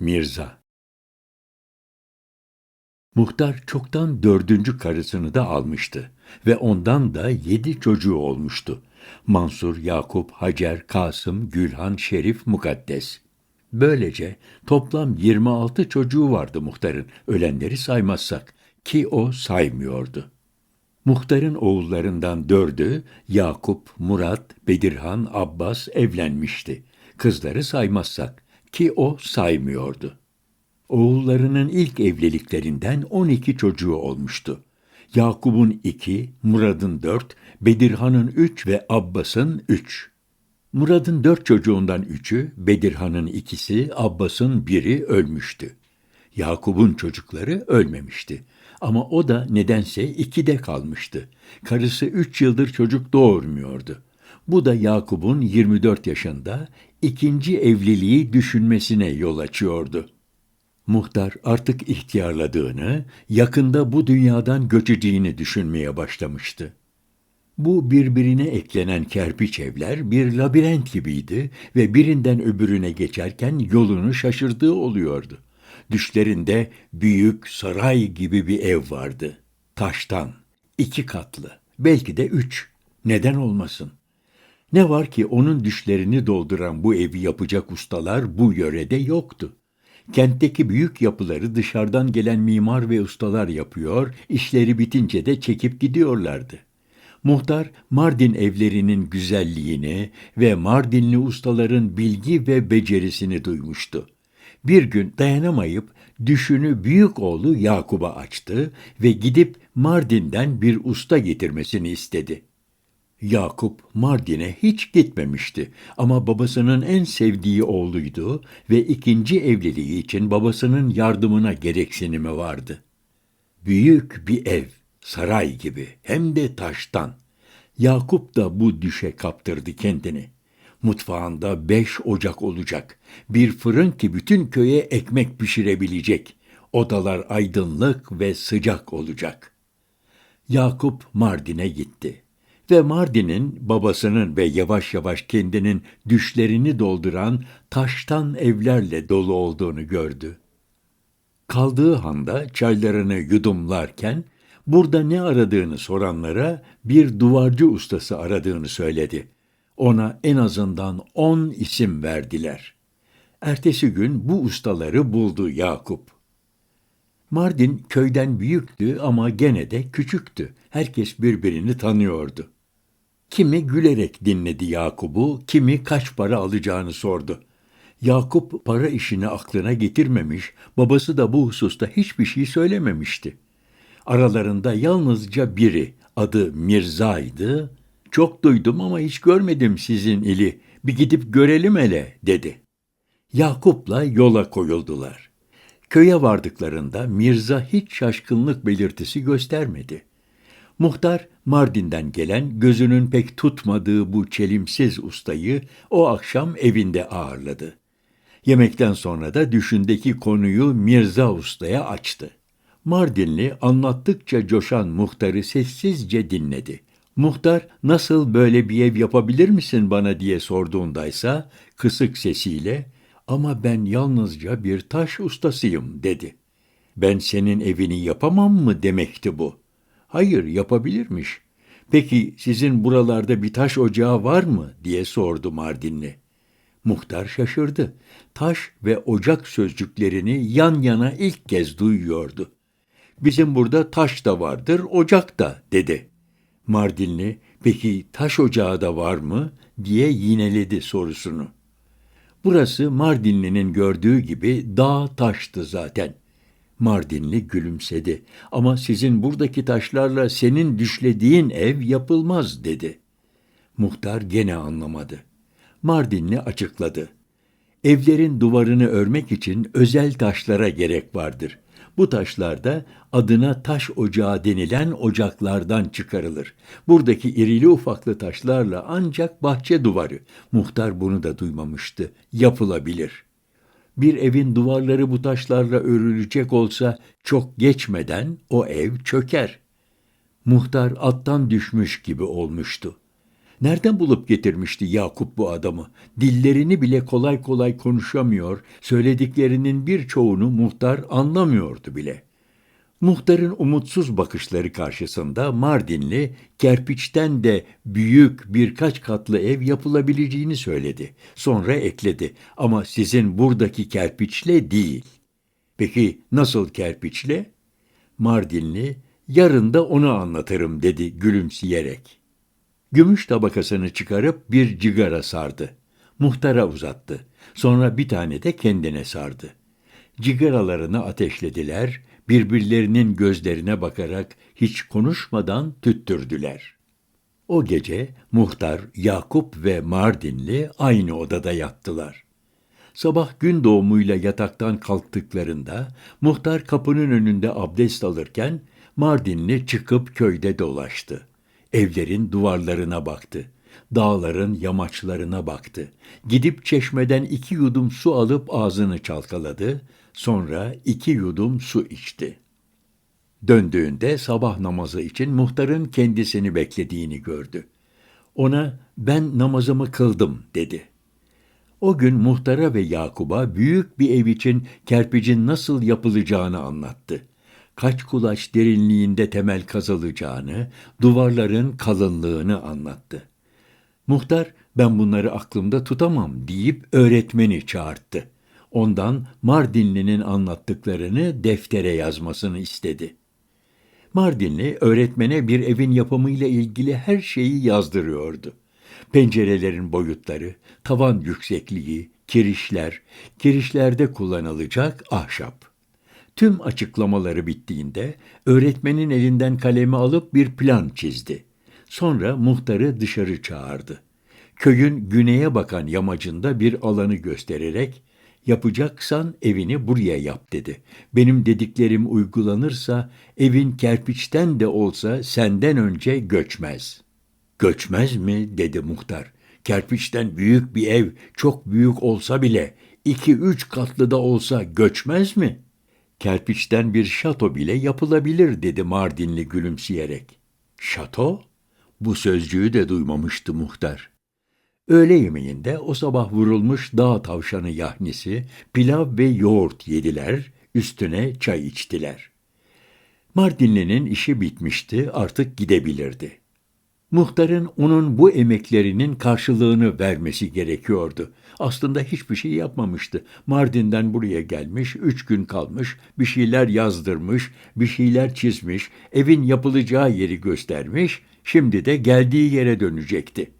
Mirza Muhtar çoktan dördüncü karısını da almıştı ve ondan da yedi çocuğu olmuştu. Mansur, Yakup, Hacer, Kasım, Gülhan, Şerif, Mukaddes. Böylece toplam 26 çocuğu vardı muhtarın, ölenleri saymazsak ki o saymıyordu. Muhtarın oğullarından dördü Yakup, Murat, Bedirhan, Abbas evlenmişti. Kızları saymazsak ki o saymıyordu. Oğullarının ilk evliliklerinden 12 çocuğu olmuştu. Yakup'un iki, Murad'ın dört, Bedirhan'ın üç ve Abbas'ın üç. Murad'ın dört çocuğundan üçü, Bedirhan'ın ikisi, Abbas'ın biri ölmüştü. Yakup'un çocukları ölmemişti. Ama o da nedense ikide kalmıştı. Karısı üç yıldır çocuk doğurmuyordu. Bu da Yakup'un 24 yaşında ikinci evliliği düşünmesine yol açıyordu. Muhtar artık ihtiyarladığını, yakında bu dünyadan göçeceğini düşünmeye başlamıştı. Bu birbirine eklenen kerpiç evler bir labirent gibiydi ve birinden öbürüne geçerken yolunu şaşırdığı oluyordu. Düşlerinde büyük saray gibi bir ev vardı. Taştan, iki katlı, belki de üç. Neden olmasın? Ne var ki onun düşlerini dolduran bu evi yapacak ustalar bu yörede yoktu. Kentteki büyük yapıları dışarıdan gelen mimar ve ustalar yapıyor, işleri bitince de çekip gidiyorlardı. Muhtar Mardin evlerinin güzelliğini ve Mardinli ustaların bilgi ve becerisini duymuştu. Bir gün dayanamayıp düşünü büyük oğlu Yakup'a açtı ve gidip Mardin'den bir usta getirmesini istedi. Yakup Mardin'e hiç gitmemişti ama babasının en sevdiği oğluydu ve ikinci evliliği için babasının yardımına gereksinimi vardı. Büyük bir ev, saray gibi hem de taştan. Yakup da bu düşe kaptırdı kendini. Mutfağında beş ocak olacak. Bir fırın ki bütün köye ekmek pişirebilecek. Odalar aydınlık ve sıcak olacak. Yakup Mardin'e gitti ve Mardin'in babasının ve yavaş yavaş kendinin düşlerini dolduran taştan evlerle dolu olduğunu gördü. Kaldığı handa çaylarını yudumlarken burada ne aradığını soranlara bir duvarcı ustası aradığını söyledi. Ona en azından on isim verdiler. Ertesi gün bu ustaları buldu Yakup. Mardin köyden büyüktü ama gene de küçüktü. Herkes birbirini tanıyordu. Kimi gülerek dinledi Yakup'u, kimi kaç para alacağını sordu. Yakup para işini aklına getirmemiş, babası da bu hususta hiçbir şey söylememişti. Aralarında yalnızca biri, adı Mirza'ydı, çok duydum ama hiç görmedim sizin ili, bir gidip görelim hele, dedi. Yakup'la yola koyuldular. Köye vardıklarında Mirza hiç şaşkınlık belirtisi göstermedi. Muhtar Mardin'den gelen gözünün pek tutmadığı bu çelimsiz ustayı o akşam evinde ağırladı. Yemekten sonra da düşündeki konuyu Mirza Usta'ya açtı. Mardinli anlattıkça coşan muhtarı sessizce dinledi. Muhtar nasıl böyle bir ev yapabilir misin bana diye sorduğundaysa kısık sesiyle ama ben yalnızca bir taş ustasıyım dedi. Ben senin evini yapamam mı demekti bu. Hayır yapabilirmiş. Peki sizin buralarda bir taş ocağı var mı diye sordu Mardinli. Muhtar şaşırdı. Taş ve ocak sözcüklerini yan yana ilk kez duyuyordu. Bizim burada taş da vardır, ocak da dedi. Mardinli, peki taş ocağı da var mı diye yineledi sorusunu. Burası Mardinli'nin gördüğü gibi dağ taştı zaten. Mardinli gülümsedi. Ama sizin buradaki taşlarla senin düşlediğin ev yapılmaz dedi. Muhtar gene anlamadı. Mardinli açıkladı. Evlerin duvarını örmek için özel taşlara gerek vardır. Bu taşlar da adına taş ocağı denilen ocaklardan çıkarılır. Buradaki irili ufaklı taşlarla ancak bahçe duvarı, muhtar bunu da duymamıştı, yapılabilir.'' Bir evin duvarları bu taşlarla örülecek olsa çok geçmeden o ev çöker. Muhtar attan düşmüş gibi olmuştu. Nereden bulup getirmişti Yakup bu adamı? Dillerini bile kolay kolay konuşamıyor, söylediklerinin birçoğunu muhtar anlamıyordu bile. Muhtarın umutsuz bakışları karşısında Mardinli kerpiçten de büyük birkaç katlı ev yapılabileceğini söyledi. Sonra ekledi ama sizin buradaki kerpiçle değil. Peki nasıl kerpiçle? Mardinli yarın da onu anlatırım dedi gülümseyerek. Gümüş tabakasını çıkarıp bir cigara sardı. Muhtara uzattı. Sonra bir tane de kendine sardı. Cigaralarını ateşlediler, birbirlerinin gözlerine bakarak hiç konuşmadan tüttürdüler. O gece muhtar, Yakup ve Mardinli aynı odada yattılar. Sabah gün doğumuyla yataktan kalktıklarında muhtar kapının önünde abdest alırken Mardinli çıkıp köyde dolaştı. Evlerin duvarlarına baktı. Dağların yamaçlarına baktı. Gidip çeşmeden iki yudum su alıp ağzını çalkaladı. Sonra iki yudum su içti. Döndüğünde sabah namazı için muhtarın kendisini beklediğini gördü. Ona ben namazımı kıldım dedi. O gün muhtara ve Yakub'a büyük bir ev için kerpicin nasıl yapılacağını anlattı. Kaç kulaç derinliğinde temel kazılacağını, duvarların kalınlığını anlattı. Muhtar ben bunları aklımda tutamam deyip öğretmeni çağırttı. Ondan Mardinli'nin anlattıklarını deftere yazmasını istedi. Mardinli öğretmene bir evin yapımıyla ilgili her şeyi yazdırıyordu. Pencerelerin boyutları, tavan yüksekliği, kirişler, kirişlerde kullanılacak ahşap. Tüm açıklamaları bittiğinde öğretmenin elinden kalemi alıp bir plan çizdi. Sonra muhtarı dışarı çağırdı. Köyün güneye bakan yamacında bir alanı göstererek yapacaksan evini buraya yap dedi. Benim dediklerim uygulanırsa evin kerpiçten de olsa senden önce göçmez. Göçmez mi dedi muhtar. Kerpiçten büyük bir ev çok büyük olsa bile iki üç katlı da olsa göçmez mi? Kerpiçten bir şato bile yapılabilir dedi Mardinli gülümseyerek. Şato? Bu sözcüğü de duymamıştı muhtar. Öğle yemeğinde o sabah vurulmuş dağ tavşanı yahnisi, pilav ve yoğurt yediler, üstüne çay içtiler. Mardinli'nin işi bitmişti, artık gidebilirdi. Muhtarın onun bu emeklerinin karşılığını vermesi gerekiyordu. Aslında hiçbir şey yapmamıştı. Mardin'den buraya gelmiş, üç gün kalmış, bir şeyler yazdırmış, bir şeyler çizmiş, evin yapılacağı yeri göstermiş, şimdi de geldiği yere dönecekti.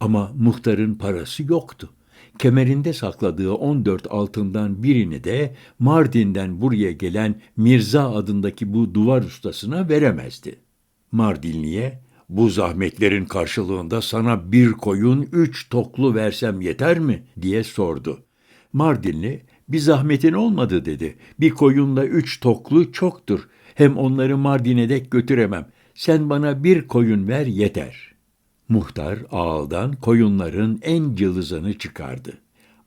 Ama muhtarın parası yoktu. Kemerinde sakladığı 14 altından birini de Mardin'den buraya gelen Mirza adındaki bu duvar ustasına veremezdi. Mardinli'ye bu zahmetlerin karşılığında sana bir koyun üç toklu versem yeter mi diye sordu. Mardinli bir zahmetin olmadı dedi. Bir koyunla üç toklu çoktur. Hem onları Mardin'e dek götüremem. Sen bana bir koyun ver yeter. Muhtar ağaldan koyunların en cılızanı çıkardı.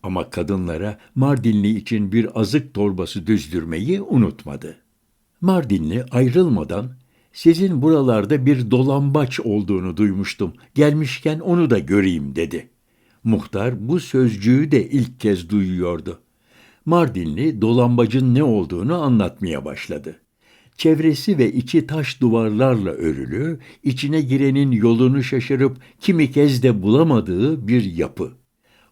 Ama kadınlara Mardinli için bir azık torbası düzdürmeyi unutmadı. Mardinli ayrılmadan sizin buralarda bir dolambaç olduğunu duymuştum. Gelmişken onu da göreyim dedi. Muhtar bu sözcüğü de ilk kez duyuyordu. Mardinli dolambacın ne olduğunu anlatmaya başladı. Çevresi ve içi taş duvarlarla örülü, içine girenin yolunu şaşırıp kimi kez de bulamadığı bir yapı.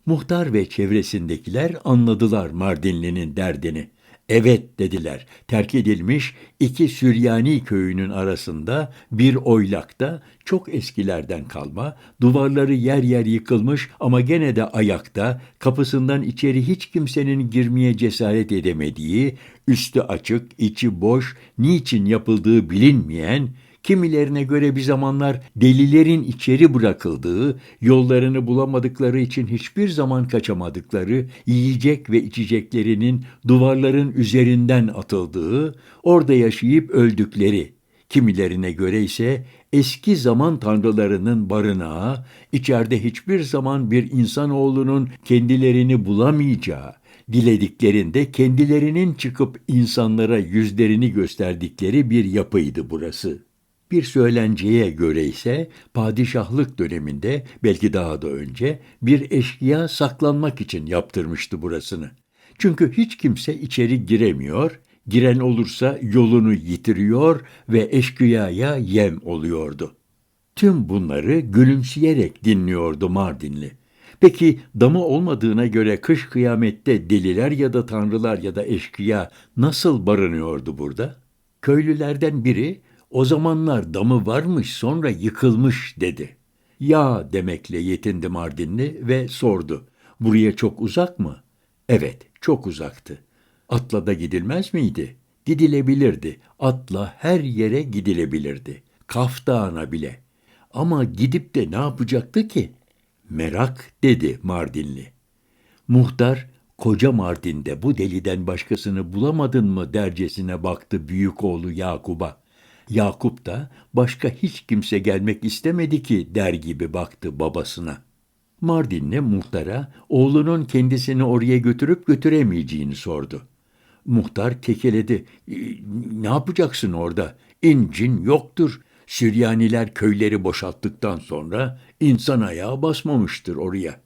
Muhtar ve çevresindekiler anladılar Mardinli'nin derdini. Evet dediler. Terk edilmiş iki Süryani köyünün arasında bir oylakta çok eskilerden kalma, duvarları yer yer yıkılmış ama gene de ayakta, kapısından içeri hiç kimsenin girmeye cesaret edemediği, üstü açık, içi boş, niçin yapıldığı bilinmeyen, Kimilerine göre bir zamanlar delilerin içeri bırakıldığı, yollarını bulamadıkları için hiçbir zaman kaçamadıkları, yiyecek ve içeceklerinin duvarların üzerinden atıldığı, orada yaşayıp öldükleri, kimilerine göre ise eski zaman tanrılarının barınağı, içeride hiçbir zaman bir insanoğlunun kendilerini bulamayacağı, dilediklerinde kendilerinin çıkıp insanlara yüzlerini gösterdikleri bir yapıydı burası. Bir söylenceye göre ise padişahlık döneminde belki daha da önce bir eşkıya saklanmak için yaptırmıştı burasını. Çünkü hiç kimse içeri giremiyor, giren olursa yolunu yitiriyor ve eşkıyaya yem oluyordu. Tüm bunları gülümseyerek dinliyordu Mardinli. Peki damı olmadığına göre kış kıyamette deliler ya da tanrılar ya da eşkıya nasıl barınıyordu burada? Köylülerden biri o zamanlar damı varmış sonra yıkılmış dedi. Ya demekle yetindi Mardinli ve sordu. Buraya çok uzak mı? Evet, çok uzaktı. Atla da gidilmez miydi? Gidilebilirdi. Atla her yere gidilebilirdi. Kaf Dağı'na bile. Ama gidip de ne yapacaktı ki? Merak dedi Mardinli. Muhtar koca Mardin'de bu deliden başkasını bulamadın mı dercesine baktı büyük oğlu Yakup'a. Yakup da başka hiç kimse gelmek istemedi ki der gibi baktı babasına. Mardinli muhtara oğlunun kendisini oraya götürüp götüremeyeceğini sordu. Muhtar kekeledi. "E, Ne yapacaksın orada? İncin yoktur. Süryaniler köyleri boşalttıktan sonra insan ayağı basmamıştır oraya.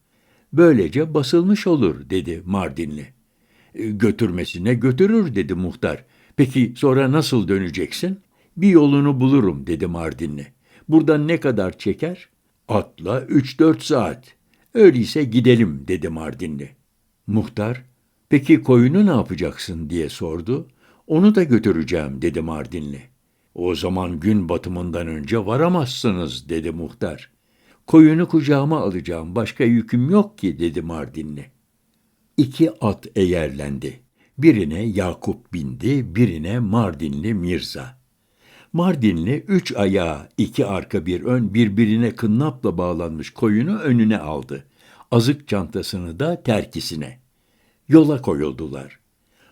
Böylece basılmış olur dedi Mardinli. "E, Götürmesine götürür dedi muhtar. Peki sonra nasıl döneceksin? Bir yolunu bulurum dedi Mardinli. Buradan ne kadar çeker? Atla üç dört saat. Öyleyse gidelim dedi Mardinli. Muhtar, peki koyunu ne yapacaksın diye sordu. Onu da götüreceğim dedi Mardinli. O zaman gün batımından önce varamazsınız dedi muhtar. Koyunu kucağıma alacağım başka yüküm yok ki dedi Mardinli. İki at eğerlendi. Birine Yakup bindi, birine Mardinli Mirza. Mardinli üç ayağı, iki arka bir ön birbirine kınnapla bağlanmış koyunu önüne aldı. Azık çantasını da terkisine. Yola koyuldular.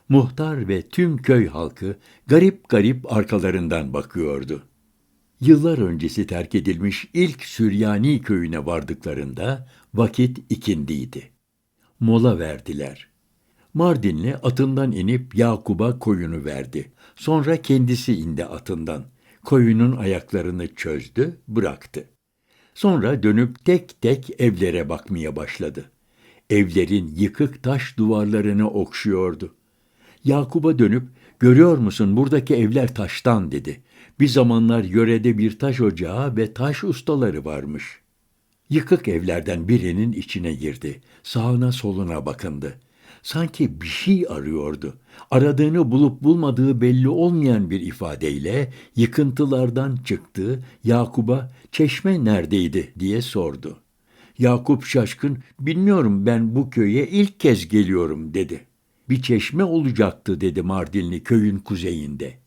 Muhtar ve tüm köy halkı garip garip arkalarından bakıyordu. Yıllar öncesi terk edilmiş ilk Süryani köyüne vardıklarında vakit ikindiydi. Mola verdiler. Mardinli atından inip Yakub'a koyunu verdi. Sonra kendisi indi atından. Koyunun ayaklarını çözdü, bıraktı. Sonra dönüp tek tek evlere bakmaya başladı. Evlerin yıkık taş duvarlarını okşuyordu. Yakub'a dönüp, görüyor musun buradaki evler taştan dedi. Bir zamanlar yörede bir taş ocağı ve taş ustaları varmış. Yıkık evlerden birinin içine girdi. Sağına soluna bakındı. Sanki bir şey arıyordu. Aradığını bulup bulmadığı belli olmayan bir ifadeyle yıkıntılardan çıktı. Yakup'a çeşme neredeydi diye sordu. Yakup şaşkın, bilmiyorum ben bu köye ilk kez geliyorum dedi. Bir çeşme olacaktı dedi Mardinli köyün kuzeyinde.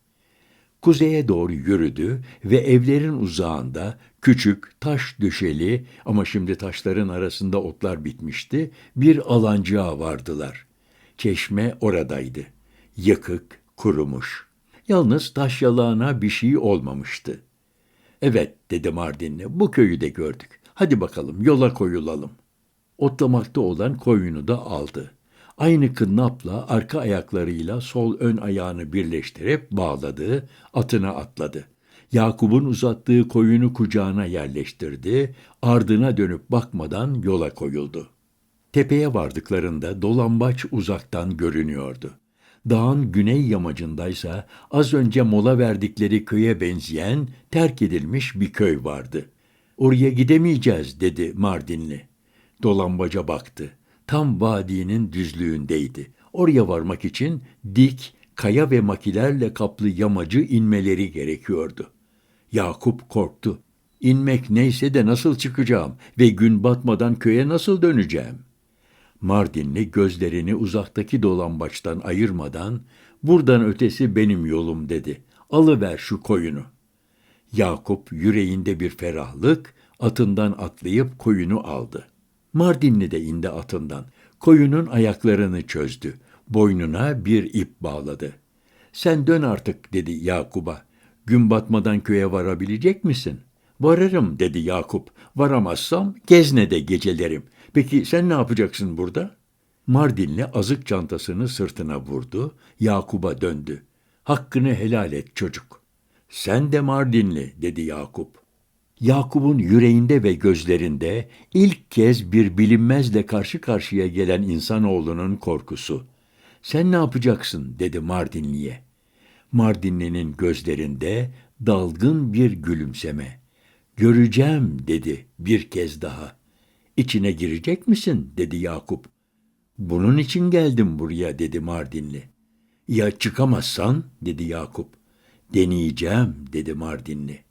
Kuzeye doğru yürüdü ve evlerin uzağında küçük taş döşeli ama şimdi taşların arasında otlar bitmişti bir alancığa vardılar. Çeşme oradaydı. Yıkık, kurumuş. Yalnız taş yalağına bir şey olmamıştı. Evet dedi Mardinli bu köyü de gördük. Hadi bakalım yola koyulalım. Otlamakta olan koyunu da aldı. Aynı kınnapla arka ayaklarıyla sol ön ayağını birleştirip bağladı, atına atladı. Yakup'un uzattığı koyunu kucağına yerleştirdi, ardına dönüp bakmadan yola koyuldu. Tepeye vardıklarında dolambaç uzaktan görünüyordu. Dağın güney yamacındaysa az önce mola verdikleri köye benzeyen terk edilmiş bir köy vardı. Oraya gidemeyeceğiz dedi Mardinli. Dolambaca baktı. Tam vadinin düzlüğündeydi. Oraya varmak için dik, kaya ve makilerle kaplı yamacı inmeleri gerekiyordu. Yakup korktu. İnmek neyse de nasıl çıkacağım ve gün batmadan köye nasıl döneceğim? Mardinli gözlerini uzaktaki dolambaçtan ayırmadan buradan ötesi benim yolum dedi. Alıver şu koyunu. Yakup yüreğinde bir ferahlık atından atlayıp koyunu aldı. Mardinli de indi atından. Koyunun ayaklarını çözdü. Boynuna bir ip bağladı. Sen dön artık dedi Yakup'a. Gün batmadan köye varabilecek misin? Varırım dedi Yakup. Varamazsam Gezne'de gecelerim. Peki sen ne yapacaksın burada? Mardinli azık çantasını sırtına vurdu. Yakup'a döndü. Hakkını helal et çocuk. Sen de Mardinli dedi Yakup. Yakup'un yüreğinde ve gözlerinde ilk kez bir bilinmezle karşı karşıya gelen insanoğlunun korkusu. Sen ne yapacaksın dedi Mardinli'ye. Mardinli'nin gözlerinde dalgın bir gülümseme. Göreceğim dedi bir kez daha. İçine girecek misin dedi Yakup. Bunun için geldim buraya dedi Mardinli. Ya çıkamazsan dedi Yakup. Deneyeceğim dedi Mardinli.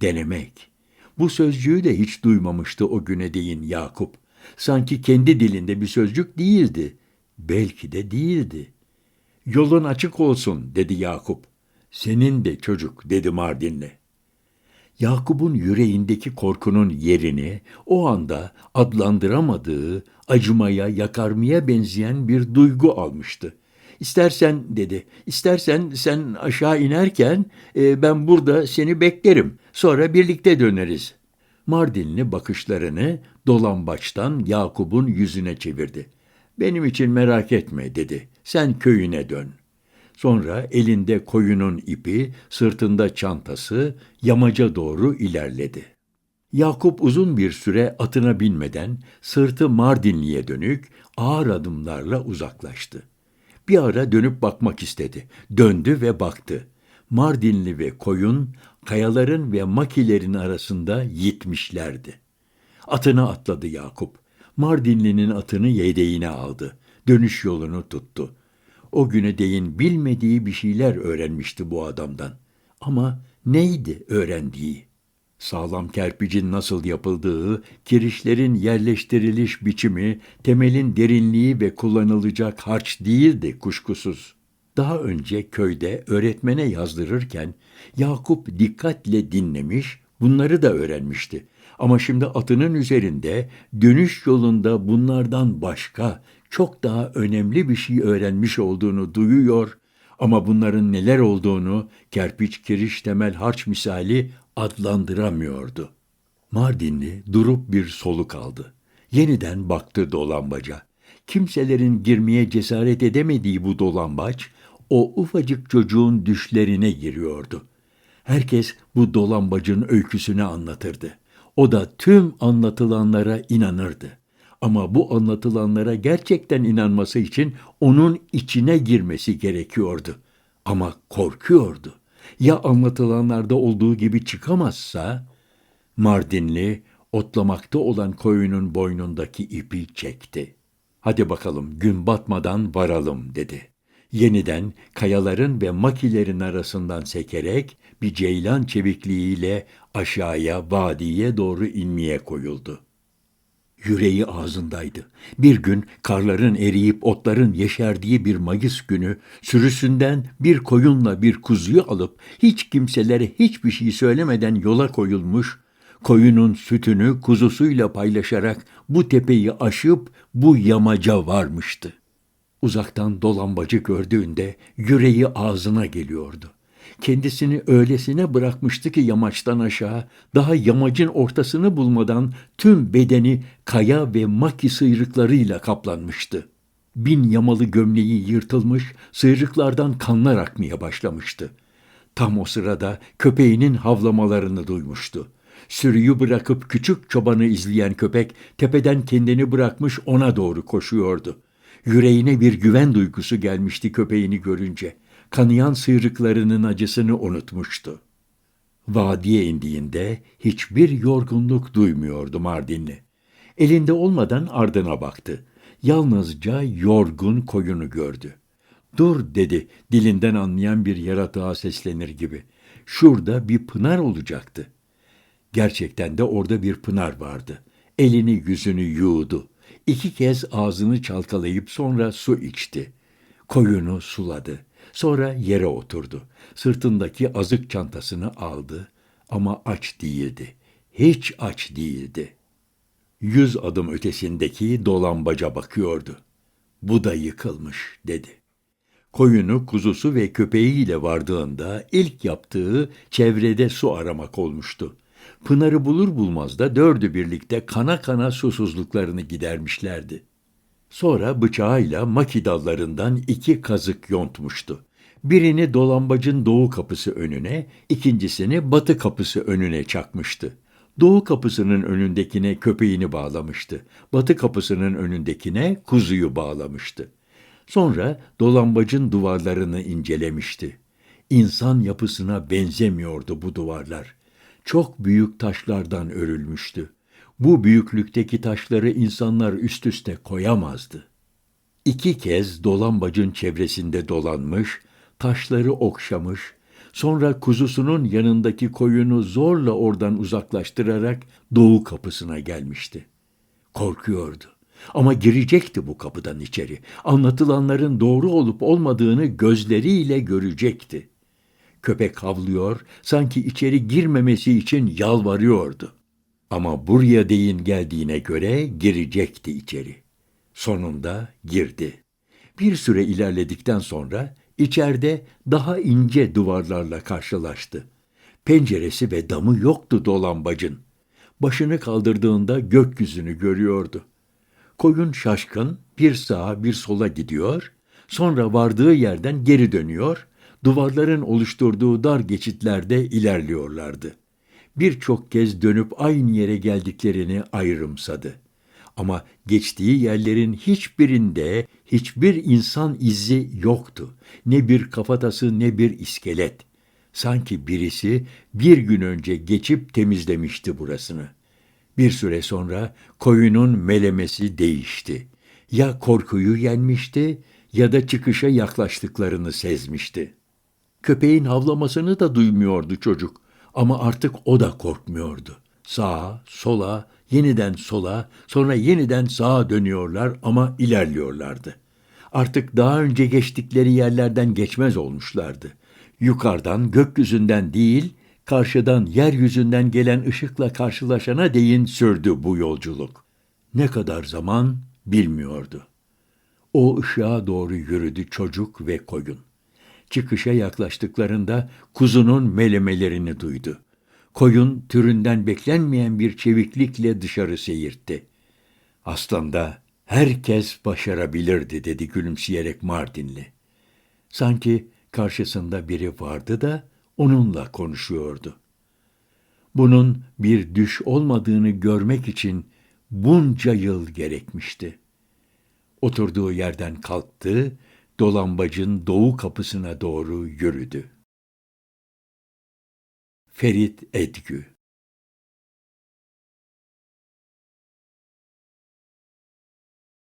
Denemek. Bu sözcüğü de hiç duymamıştı o güne değin Yakup. Sanki kendi dilinde bir sözcük değildi. Belki de değildi. Yolun açık olsun dedi Yakup. Senin de çocuk dedi Mardinli. Yakup'un yüreğindeki korkunun yerini o anda adlandıramadığı, acımaya, yakarmaya benzeyen bir duygu almıştı. İstersen dedi, istersen sen aşağı inerken e, ben burada seni beklerim. Sonra birlikte döneriz. Mardinli bakışlarını dolambaçtan Yakup'un yüzüne çevirdi. Benim için merak etme dedi. Sen köyüne dön. Sonra elinde koyunun ipi, sırtında çantası yamaca doğru ilerledi. Yakup uzun bir süre atına binmeden sırtı Mardinli'ye dönük ağır adımlarla uzaklaştı. Bir ara dönüp bakmak istedi. Döndü ve baktı. Mardinli ve koyun kayaların ve makilerin arasında yitmişlerdi. Atına atladı Yakup. Mardinli'nin atını yedeğine aldı. Dönüş yolunu tuttu. O güne değin bilmediği bir şeyler öğrenmişti bu adamdan. Ama neydi öğrendiği? Sağlam kerpicin nasıl yapıldığı, kirişlerin yerleştiriliş biçimi, temelin derinliği ve kullanılacak harç değildi kuşkusuz. Daha önce köyde öğretmene yazdırırken Yakup dikkatle dinlemiş, bunları da öğrenmişti. Ama şimdi atının üzerinde dönüş yolunda bunlardan başka çok daha önemli bir şey öğrenmiş olduğunu duyuyor ama bunların neler olduğunu kerpiç kiriş temel harç misali adlandıramıyordu. Mardinli durup bir soluk aldı. Yeniden baktı dolambaca. Kimselerin girmeye cesaret edemediği bu dolambaç, o ufacık çocuğun düşlerine giriyordu. Herkes bu dolambacın öyküsünü anlatırdı. O da tüm anlatılanlara inanırdı. Ama bu anlatılanlara gerçekten inanması için onun içine girmesi gerekiyordu. Ama korkuyordu. Ya anlatılanlarda olduğu gibi çıkamazsa? Mardinli otlamakta olan koyunun boynundaki ipi çekti. Hadi bakalım gün batmadan varalım dedi. Yeniden kayaların ve makilerin arasından sekerek bir ceylan çevikliğiyle aşağıya vadiye doğru inmeye koyuldu. Yüreği ağzındaydı. Bir gün karların eriyip otların yeşerdiği bir Mayıs günü sürüsünden bir koyunla bir kuzuyu alıp hiç kimselere hiçbir şey söylemeden yola koyulmuş, koyunun sütünü kuzusuyla paylaşarak bu tepeyi aşıp bu yamaca varmıştı. Uzaktan dolambacı gördüğünde yüreği ağzına geliyordu. Kendisini öylesine bırakmıştı ki yamaçtan aşağı, daha yamacın ortasını bulmadan tüm bedeni kaya ve maki sıyrıklarıyla kaplanmıştı. Bin yamalı gömleği yırtılmış, sıyrıklardan kanlar akmaya başlamıştı. Tam o sırada köpeğinin havlamalarını duymuştu. Sürüyü bırakıp küçük çobanı izleyen köpek tepeden kendini bırakmış ona doğru koşuyordu. Yüreğine bir güven duygusu gelmişti köpeğini görünce. Kanayan sıyrıklarının acısını unutmuştu. Vadiye indiğinde hiçbir yorgunluk duymuyordu Mardinli. Elinde olmadan ardına baktı. Yalnızca yorgun koyunu gördü. Dur dedi dilinden anlayan bir yaratığa seslenir gibi. Şurada bir pınar olacaktı. Gerçekten de orada bir pınar vardı. Elini yüzünü yuğdu. İki kez ağzını çalkalayıp sonra su içti. Koyunu suladı. Sonra yere oturdu. Sırtındaki azık çantasını aldı ama aç değildi. Hiç aç değildi. Yüz adım ötesindeki dolambaca bakıyordu. Bu da yıkılmış dedi. Koyunu, kuzusu ve köpeğiyle vardığında ilk yaptığı çevrede su aramak olmuştu. Pınar'ı bulur bulmaz da dördü birlikte kana kana susuzluklarını gidermişlerdi. Sonra bıçağıyla maki dallarından iki kazık yontmuştu. Birini dolambacın doğu kapısı önüne, ikincisini batı kapısı önüne çakmıştı. Doğu kapısının önündekine köpeğini bağlamıştı. Batı kapısının önündekine kuzuyu bağlamıştı. Sonra dolambacın duvarlarını incelemişti. İnsan yapısına benzemiyordu bu duvarlar. Çok büyük taşlardan örülmüştü. Bu büyüklükteki taşları insanlar üst üste koyamazdı. İki kez dolambacın çevresinde dolanmış, taşları okşamış, sonra kuzusunun yanındaki koyunu zorla oradan uzaklaştırarak doğu kapısına gelmişti. Korkuyordu. Ama girecekti bu kapıdan içeri. Anlatılanların doğru olup olmadığını gözleriyle görecekti. Köpek havlıyor, sanki içeri girmemesi için yalvarıyordu. Ama buraya değin geldiğine göre girecekti içeri. Sonunda girdi. Bir süre ilerledikten sonra içeride daha ince duvarlarla karşılaştı. Penceresi ve damı yoktu dolambacın. Başını kaldırdığında gökyüzünü görüyordu. Koyun şaşkın bir sağa bir sola gidiyor, sonra vardığı yerden geri dönüyor, duvarların oluşturduğu dar geçitlerde ilerliyorlardı. Birçok kez dönüp aynı yere geldiklerini ayrımsadı. Ama geçtiği yerlerin hiçbirinde hiçbir insan izi yoktu. Ne bir kafatası ne bir iskelet. Sanki birisi bir gün önce geçip temizlemişti burasını. Bir süre sonra koyunun melemesi değişti. Ya korkuyu yenmişti ya da çıkışa yaklaştıklarını sezmişti. Köpeğin havlamasını da duymuyordu çocuk ama artık o da korkmuyordu. Sağa, sola, yeniden sola, sonra yeniden sağa dönüyorlar ama ilerliyorlardı. Artık daha önce geçtikleri yerlerden geçmez olmuşlardı. Yukarıdan, gökyüzünden değil, karşıdan, yeryüzünden gelen ışıkla karşılaşana değin sürdü bu yolculuk. Ne kadar zaman bilmiyordu. O ışığa doğru yürüdü çocuk ve koyun. Çıkışa yaklaştıklarında kuzunun melemelerini duydu. Koyun türünden beklenmeyen bir çeviklikle dışarı seyirtti. Aslında herkes başarabilirdi dedi gülümseyerek Mardinli. Sanki karşısında biri vardı da onunla konuşuyordu. Bunun bir düş olmadığını görmek için bunca yıl gerekmişti. Oturduğu yerden kalktı, dolambacın doğu kapısına doğru yürüdü. Ferit Edgü